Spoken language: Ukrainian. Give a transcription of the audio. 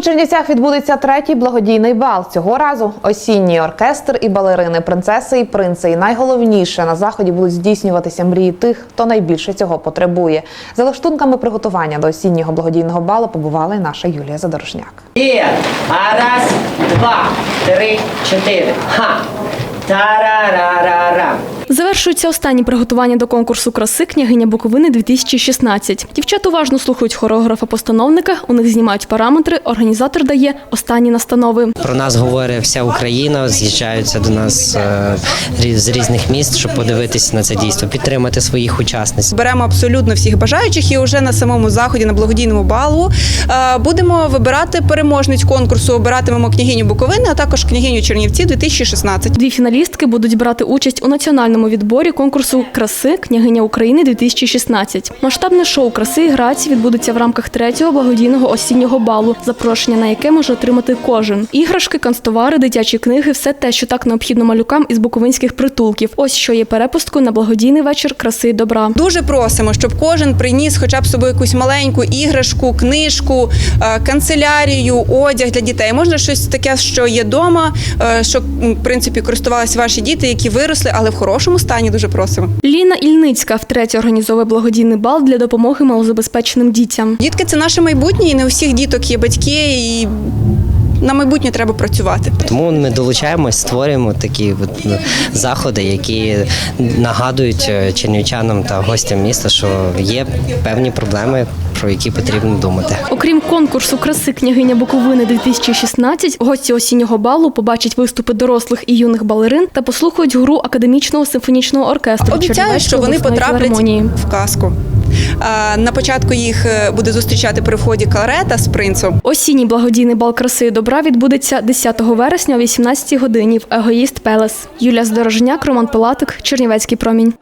У Чернівцях відбудеться третій благодійний бал. Цього разу осінній оркестр і балерини, принцеси і принци. І найголовніше на заході будуть здійснюватися мрії тих, хто найбільше цього потребує. За лаштунками приготування до осіннього благодійного балу побувала і наша Юлія Задорожняк. Є. Раз, два, три, чотири. Ха. Тарарарара. Завершуються останні приготування до конкурсу краси княгиня Буковини 2016. Дівчата уважно слухають хореографа-постановника, у них знімають параметри. Організатор дає останні настанови. Про нас говорить вся Україна, з'їжджаються до нас е, з різних міст, щоб подивитися на це дійство, підтримати своїх учасниць. Беремо абсолютно всіх бажаючих і вже на самому заході на благодійному балу е, будемо вибирати переможниць конкурсу. Обиратимемо княгиню Буковини, а також княгиню Чернівці 2016. Дві фіналістки будуть брати участь у національному відборі конкурсу краси княгиня України 2016. Масштабне шоу краси і грації відбудеться в рамках третього благодійного осіннього балу, запрошення на яке може отримати кожен. Іграшки, канцтовари, дитячі книги все те, що так необхідно малюкам із буковинських притулків. Ось що є перепусткою на благодійний вечір краси і добра. Дуже просимо, щоб кожен приніс хоча б собою якусь маленьку іграшку, книжку, е, канцелярію, одяг для дітей. Можна щось таке, що є вдома, що в принципі користувалися ваші діти, які виросли, але в хорошому стані. Дуже просимо. Ліна Ільницька втретє організовує благодійний бал для допомоги малозабезпеченим дітям. Дітки це наше майбутнє, і не у всіх діток є батьки, і на майбутнє треба працювати. Тому ми долучаємось, створюємо такі от, ну, заходи, які нагадують е, чернівчанам та гостям міста, що є певні проблеми, про які потрібно думати. Окрім конкурсу краси княгиня Буковини 2016, гості осіннього балу побачать виступи дорослих і юних балерин та послухають гру академічного симфонічного оркестру. Обіцяю, що вони потраплять в казку. На початку їх е, буде зустрічати при вході карета з принцем. Осінній благодійний бал краси і добра відбудеться 10 вересня о 18 годині в Егоїст Пелес. Юлія Здорожняк, Роман Пилатик, Чернівецький промінь.